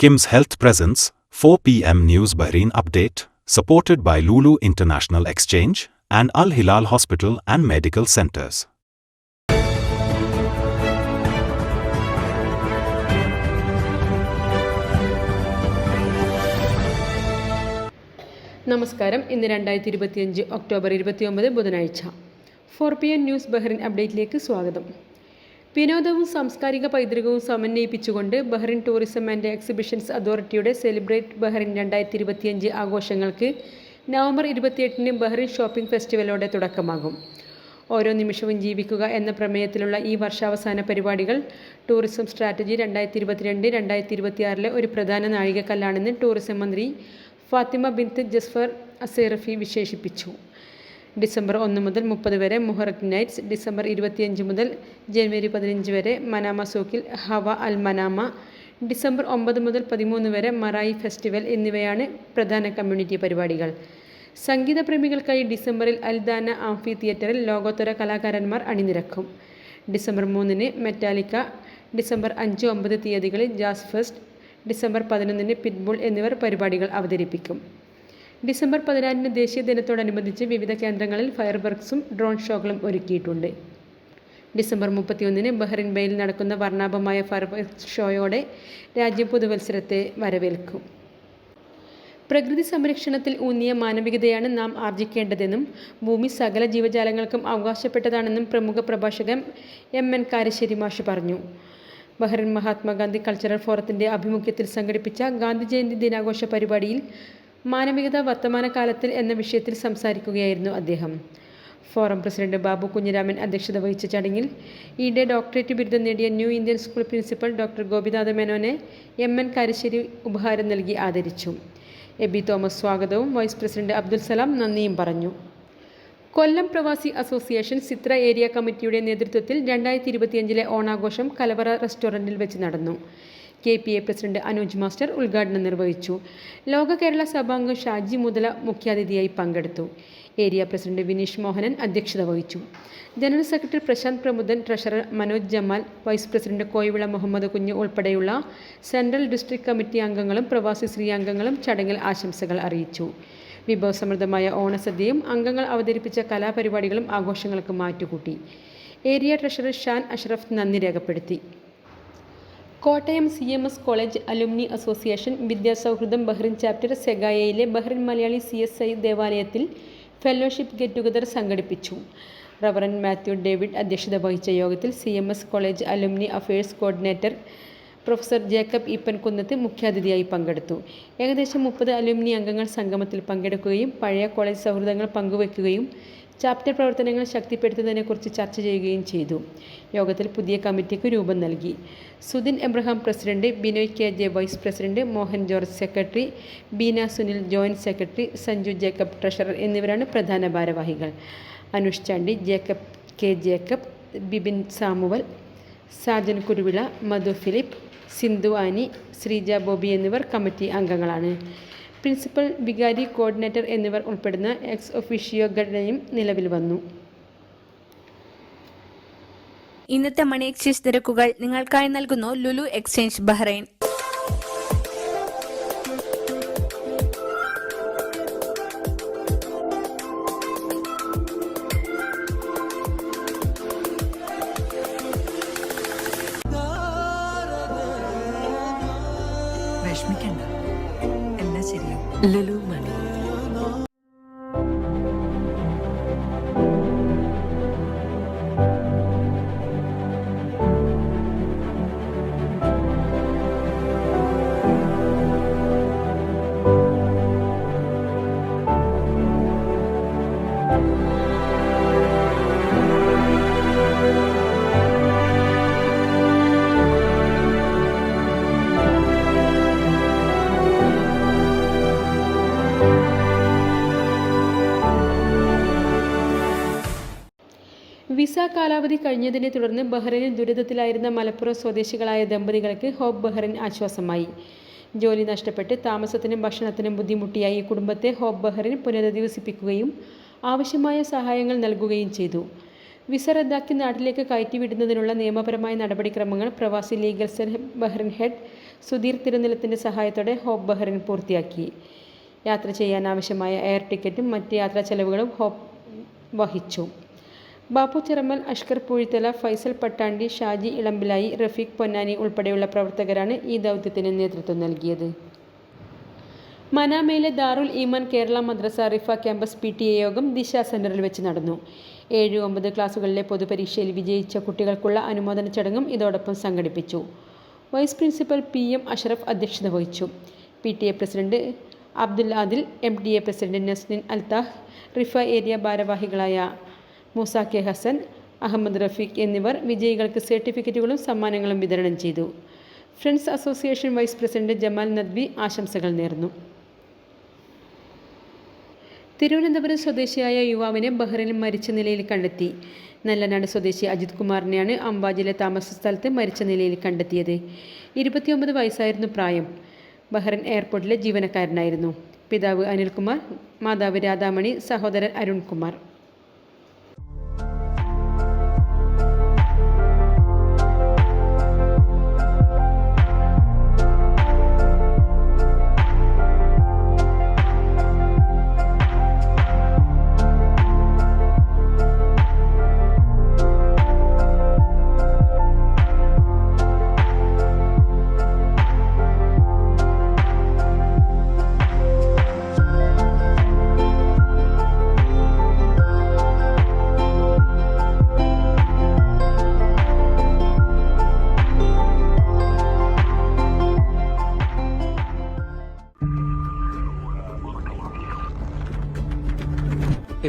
Kim's Health Presence, 4 p.m. News Bahrain Update, supported by Lulu International Exchange and Al Hilal Hospital and Medical Centers. നമസ്കാരം ഇന്ന് രണ്ടായിരത്തി ഇരുപത്തിയഞ്ച് October ഇരുപത്തിയൊമ്പത് ബുധനാഴ്ച four P N news Bahrain അപ്ഡേറ്റിലേക്ക് സ്വാഗതം വിനോദവും സാംസ്കാരിക പൈതൃകവും സമന്വയിപ്പിച്ചുകൊണ്ട് ബഹ്റിൻ ടൂറിസം ആൻഡ് എക്സിബിഷൻസ് അതോറിറ്റിയുടെ സെലിബ്രേറ്റ് ബഹ്റിൻ രണ്ടായിരത്തി ഇരുപത്തിയഞ്ച് ആഘോഷങ്ങൾക്ക് നവംബർ ഇരുപത്തിയെട്ടിന് ബഹ്റിൻ ഷോപ്പിംഗ് ഫെസ്റ്റിവലോടെ തുടക്കമാകും. ഓരോ നിമിഷവും ജീവിക്കുക എന്ന പ്രമേയത്തിലുള്ള ഈ വർഷാവസാന പരിപാടികൾ ടൂറിസം സ്ട്രാറ്റജി രണ്ടായിരത്തി ഇരുപത്തിരണ്ട് രണ്ടായിരത്തി ഇരുപത്തിയാറിലെ ഒരു പ്രധാന നാഴികക്കല്ലാണെന്ന് ടൂറിസം മന്ത്രി ഫാത്തിമ ബിൻത്ത് ജസ്ഫർ അസേറഫി വിശേഷിപ്പിച്ചു. ഡിസംബർ ഒന്ന് മുതൽ മുപ്പത് വരെ മുഹറക് നൈറ്റ്സ്. ഡിസംബർ ഇരുപത്തിയഞ്ച് മുതൽ ജനുവരി പതിനഞ്ച് വരെ മനാമ സൂക്കിൽ ഹവ അൽ മനാമ. ഡിസംബർ ഒമ്പത് മുതൽ പതിമൂന്ന് വരെ മറായി ഫെസ്റ്റിവൽ എന്നിവയാണ് പ്രധാന കമ്മ്യൂണിറ്റി പരിപാടികൾ. സംഗീത പ്രേമികൾക്കായി ഡിസംബറിൽ അൽദാന ആംഫി തിയേറ്ററിൽ ലോകോത്തര കലാകാരന്മാർ അണിനിരക്കും. ഡിസംബർ മൂന്നിന് മെറ്റാലിക്ക ഡിസംബർ അഞ്ച് ഒമ്പത് തീയതികളിൽ ജാസ് ഫെസ്റ്റ് ഡിസംബർ പതിനൊന്നിന് പിറ്റ്ബുൾ എന്നിവർ പരിപാടികൾ അവതരിപ്പിക്കും. ഡിസംബർ പതിനാലിന് ദേശീയ ദിനത്തോടനുബന്ധിച്ച് വിവിധ കേന്ദ്രങ്ങളിൽ ഫയർ വർക്ക്സും ഡ്രോൺ ഷോകളും ഒരുക്കിയിട്ടുണ്ട്. ഡിസംബർ മുപ്പത്തിയൊന്നിന് ബഹ്റിൻ ബെയിൽ നടക്കുന്ന വർണാഭമായ ഫയർ വർക്ക്സ് ഷോയോടെ രാജ്യം പുതുവത്സരത്തെ വരവേൽക്കും. പ്രകൃതി സംരക്ഷണത്തിൽ ഊന്നിയ മാനവികതയാണ് നാം ആർജിക്കേണ്ടതെന്നും ഭൂമി സകല ജീവജാലങ്ങൾക്കും അവകാശപ്പെട്ടതാണെന്നും പ്രമുഖ പ്രഭാഷകൻ എം എൻ കാരശ്ശേരി മാഷ് പറഞ്ഞു. ബഹ്റിൻ മഹാത്മാഗാന്ധി കൾച്ചറൽ ഫോറത്തിന്റെ ആഭിമുഖ്യത്തിൽ സംഘടിപ്പിച്ച ഗാന്ധി ജയന്തി ദിനാഘോഷ പരിപാടിയിൽ മാനവികത വർത്തമാനകാലത്തിൽ എന്ന വിഷയത്തിൽ സംസാരിക്കുകയായിരുന്നു അദ്ദേഹം. ഫോറം പ്രസിഡന്റ് ബാബു കുഞ്ഞിരാമൻ അധ്യക്ഷത വഹിച്ച ചടങ്ങിൽ ഈയിടെ ഡോക്ടറേറ്റ് ബിരുദം നേടിയ new Indian school principal doctor Gopinatha മേനോനെ M N Karassery ഉപഹാരം നൽകി ആദരിച്ചു. എ ബി തോമസ് സ്വാഗതവും വൈസ് പ്രസിഡന്റ് അബ്ദുൽ സലാം നന്ദിയും പറഞ്ഞു. കൊല്ലം പ്രവാസി അസോസിയേഷൻ സിത്ര ഏരിയ കമ്മിറ്റിയുടെ നേതൃത്വത്തിൽ രണ്ടായിരത്തി ഇരുപത്തിയഞ്ചിലെ ഓണാഘോഷം കലവറ റെസ്റ്റോറന്റിൽ വെച്ച് നടന്നു. K P A president Anooj master ഉദ്ഘാടനം നിർവഹിച്ചു. ലോക കേരള സഭാംഗം ഷാജി മുതല മുഖ്യാതിഥിയായി പങ്കെടുത്തു. ഏരിയ പ്രസിഡന്റ് വിനീഷ് മോഹനൻ അധ്യക്ഷത വഹിച്ചു. General secretary Prasanth Pramudan treasurer Manoj Jamal vice president Koyavila Muhammad Kunju ഉൾപ്പെടെയുള്ള സെൻട്രൽ ഡിസ്ട്രിക്ട് കമ്മിറ്റി അംഗങ്ങളും പ്രവാസി സ്ത്രീ അംഗങ്ങളും ചടങ്ങിൽ ആശംസകൾ അറിയിച്ചു. വിഭവസമൃദ്ധമായ ഓണസദ്യയും അംഗങ്ങൾ അവതരിപ്പിച്ച കലാപരിപാടികളും ആഘോഷങ്ങൾക്ക് മാറ്റുകൂട്ടി. ഏരിയ ട്രഷറർ ഷാൻ അഷ്റഫ് നന്ദി രേഖപ്പെടുത്തി. Kottayam C M S college alumni association Vidyasauhridam Bahrain chapter സെഗായയിലെ Bahrain Malayali C S I ദേവാലയത്തിൽ ഫെലോഷിപ്പ് ഗെറ്റ് ടുഗദർ സംഘടിപ്പിച്ചു. റവറൻ മാത്യു ഡേവിഡ് അധ്യക്ഷത വഹിച്ച യോഗത്തിൽ C M S college alumni affairs coordinator professor Jacob Eappenkunnath മുഖ്യാതിഥിയായി പങ്കെടുത്തു. ഏകദേശം മുപ്പത് അലുമിനി അംഗങ്ങൾ സംഗമത്തിൽ പങ്കെടുക്കുകയും പഴയ കോളേജ് സൗഹൃദങ്ങൾ പങ്കുവയ്ക്കുകയും ചാപ്റ്റർ പ്രവർത്തനങ്ങൾ ശക്തിപ്പെടുത്തുന്നതിനെക്കുറിച്ച് ചർച്ച ചെയ്യുകയും ചെയ്തു. യോഗത്തിൽ പുതിയ കമ്മിറ്റിക്ക് രൂപം നൽകി. Sudin Abraham president Binoy K J vice president Mohan George secretary Beena Sunil joint secretary Sanju Jacob treasurer എന്നിവരാണ് പ്രധാന ഭാരവാഹികൾ. Anush Chandy Jacob K Jacob Bibin Samuel Sajan Kuruvila Madhu Philip Sindhu Annie Sreeja Bobby എന്നിവർ committee അംഗങ്ങളാണ്. Principal വികാരി coordinator എന്നിവർ ഉൾപ്പെടുന്ന ex officio ഘടനയും നിലവിൽ വന്നു. ഇന്നത്തെ മണി എക്സ്ചേഞ്ച് നിരക്കുകൾ നിങ്ങൾക്കായി നൽകുന്നു ലുലു എക്സ്ചേഞ്ച് ബഹ്റൈൻ. വിഷമിക്കണ്ട. ലുലു മണി വിസ കാലാവധി കഴിഞ്ഞതിനെ തുടർന്ന് ബഹ്റൈനിൽ ദുരിതത്തിലായിരുന്ന മലപ്പുറം സ്വദേശികളായ ദമ്പതികൾക്ക് ഹോപ്പ് ബഹ്റൈൻ ആശ്വാസമായി. ജോലി നഷ്ടപ്പെട്ട് താമസത്തിനും ഭക്ഷണത്തിനും ബുദ്ധിമുട്ടിയായി ഈ കുടുംബത്തെ ഹോപ്പ് ബഹ്റൈൻ പുനരധിവസിപ്പിക്കുകയും ആവശ്യമായ സഹായങ്ങൾ നൽകുകയും ചെയ്തു. വിസ റദ്ദാക്കി നാട്ടിലേക്ക് കയറ്റിവിടുന്നതിനുള്ള നിയമപരമായ നടപടിക്രമങ്ങൾ പ്രവാസി legal cell Bahrain head Sudheer തിരുനിലത്തിന്റെ സഹായത്തോടെ ഹോപ്പ് ബഹ്റൈൻ പൂർത്തിയാക്കി. യാത്ര ചെയ്യാനാവശ്യമായ എയർ ടിക്കറ്റും മറ്റ് യാത്രാ ചെലവുകളും ഹോപ്പ് വഹിച്ചു. ബാപ്പു ചിറമ്മൽ അഷ്കർ പൂഴിത്തല ഫൈസൽ പട്ടാണ്ടി ഷാജി ഇളമ്പിലായി റഫീഖ് പൊന്നാനി ഉൾപ്പെടെയുള്ള പ്രവർത്തകരാണ് ഈ ദൗത്യത്തിന് നേതൃത്വം നൽകിയത്. മനാമയിലെ Darul Iman Kerala Madrasa Riffa campus P T A യോഗം ദിശ സെന്ററിൽ വെച്ച് നടന്നു. ഏഴ് ഒമ്പത് ക്ലാസ്സുകളിലെ പൊതുപരീക്ഷയിൽ വിജയിച്ച കുട്ടികൾക്കുള്ള അനുമോദന ചടങ്ങും ഇതോടൊപ്പം സംഘടിപ്പിച്ചു. Vice principal P M Ashraf അധ്യക്ഷത വഹിച്ചു. P T A president Abdul Adil M T A president Nasnin Althah Riffa area ഭാരവാഹികളായ മൂസ കെ ഹസൻ അഹമ്മദ് റഫീഖ് എന്നിവർ വിജയികൾക്ക് സർട്ടിഫിക്കറ്റുകളും സമ്മാനങ്ങളും വിതരണം ചെയ്തു. Friends association vice president Jamal Nadwi ആശംസകൾ നേർന്നു. തിരുവനന്തപുരം സ്വദേശിയായ യുവാവിനെ ബഹ്റിനും മരിച്ച നിലയിൽ കണ്ടെത്തി. നല്ലനാട് സ്വദേശി അജിത് കുമാറിനെയാണ് അംബാജിലെ താമസ സ്ഥലത്ത് മരിച്ച നിലയിൽ കണ്ടെത്തിയത്. ഇരുപത്തിയൊമ്പത് വയസ്സായിരുന്നു പ്രായം. ബഹ്റൻ എയർപോർട്ടിലെ ജീവനക്കാരനായിരുന്നു. പിതാവ് അനിൽകുമാർ മാതാവ് രാധാമണി സഹോദരൻ അരുൺകുമാർ.